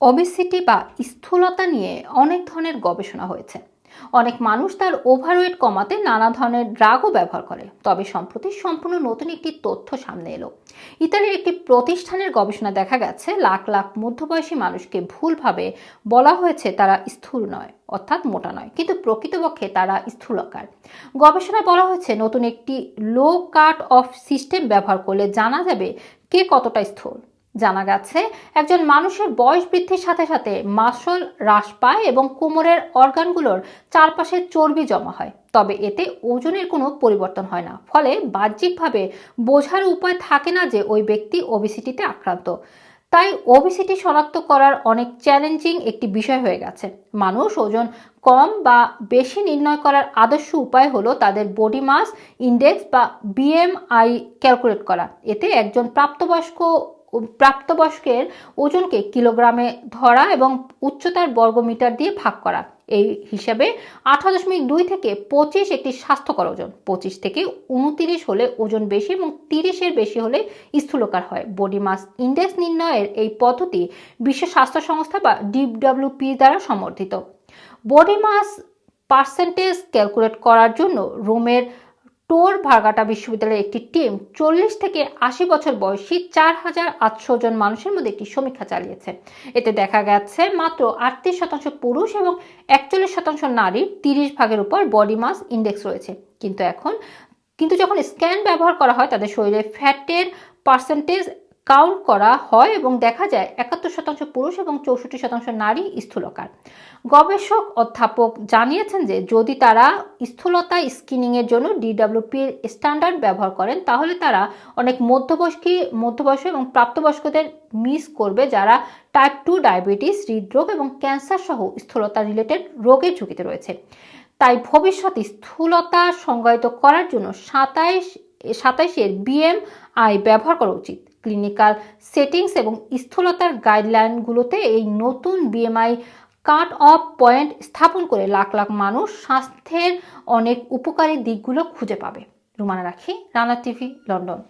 Obesity বা স্থূলতা নিয়ে অনেক ধরনের গবেষণা হয়েছে। অনেক মানুষ তার ওভারওয়েট কমাতে নানা ধরনের ড্রাগও ব্যবহার করে। তবে সম্প্রতি সম্পূর্ণ নতুন একটি তথ্য সামনে এলো। ইতালির একটি প্রতিষ্ঠানের গবেষণা দেখা গেছে, লাখ লাখ মধ্যবয়সী মানুষকে ভুলভাবে বলা হয়েছে তারা স্থূল নয়, অর্থাৎ মোটা নয়, কিন্তু প্রকৃতপক্ষে তারা স্থূলকার। গবেষণায় বলা হয়েছে, নতুন একটি লো কাট অফ সিস্টেম ব্যবহার করলে জানা যাবে কে কতটা স্থূল। জানা গেছে, একজন মানুষের বয়স বৃদ্ধির সাথে সাথে মাসল হ্রাস পায় এবং কোমরের অর্গানগুলোর চারপাশে চর্বি জমা হয়। তবে এতে ওজনের কোনো পরিবর্তন হয় না। ফলে বাহ্যিকভাবে বোঝার উপায় থাকে না যে ওই ব্যক্তি ওবিসিটিতে আক্রান্ত। তাই ওবিসিটি শনাক্ত করার অনেক চ্যালেঞ্জিং একটি বিষয় হয়ে গেছে। মানুষ ওজন কম বা বেশি নির্ণয় করার আদর্শ উপায় হলো তাদের বডি মাস, ইন্ডেক্স বা বিএমআই ক্যালকুলেট করা। এতে একজন প্রাপ্তবয়স্ক প্রাপ্তবয়স্কের ওজনকে কিলোগ্রামে ধরা এবং উচ্চতার বর্গমিটার দিয়ে ভাগ করা। এই হিসাবে আঠারো দশমিক দুই থেকে পঁচিশ একটি স্বাস্থ্যকর ওজন। পঁচিশ থেকে উনতিরিশ হলে ওজন বেশি এবং তিরিশের বেশি হলে স্থূলকার হয়। বডি মাস ইন্ডেক্স নির্ণয়ের এই পদ্ধতি বিশ্ব স্বাস্থ্য সংস্থা বা ডিডব্লিউপি দ্বারা সমর্থিত। বডি মাস পার্সেন্টেজ ক্যালকুলেট করার জন্য রোমের টোর ভার্গাটা বিশ্ববিদ্যালয়ের একটি টিম চল্লিশ থেকে আশি বছর বয়সী চার হাজার আটশো জন মানুষের মধ্যে একটি সমীক্ষা চালিয়েছে। এতে দেখা গেছে মাত্র আটত্রিশ শতাংশ পুরুষ এবং একচল্লিশ শতাংশ নারীর তিরিশ ভাগের উপর বডি মাস ইন্ডেক্স রয়েছে। কিন্তু এখন, কিন্তু যখন স্ক্যান ব্যবহার করা হয়, তাদের শরীরে ফ্যাটের পার্সেন্টেজ কাউন্ট করা হয় এবং দেখা যায় একাত্তর শতাংশ পুরুষ এবং চৌষট্টি শতাংশ নারী স্থূলকার। গবেষক অধ্যাপক জানিয়েছেন যে যদি তারা স্থূলতা স্ক্রিনিংয়ের জন্য ডিডাব্লিউপির স্ট্যান্ডার্ড ব্যবহার করেন, তাহলে তারা অনেক মধ্যবয়স্কী, মধ্যবয়স্ক এবং প্রাপ্তবয়স্কদের মিস করবে যারা টাইপ টু ডায়াবেটিস হৃদরোগ এবং ক্যান্সার সহ স্থূলতা রিলেটেড রোগের ঝুঁকিতে রয়েছে। তাই ভবিষ্যতে স্থূলতা সংজ্ঞায়িত করার জন্য সাতাইশ, সাতাইশের বিএমআই ব্যবহার করা উচিত। ক্লিনিক্যাল সেটিংস এবং স্থূলতার গাইডলাইনগুলোতে এই নতুন বিএমআই কাট অফ পয়েন্ট স্থাপন করে লাখ লাখ মানুষ স্বাস্থ্যের অনেক উপকারী দিকগুলো খুঁজে পাবে। রুমানা রাখি, রানা টিভি, লন্ডন।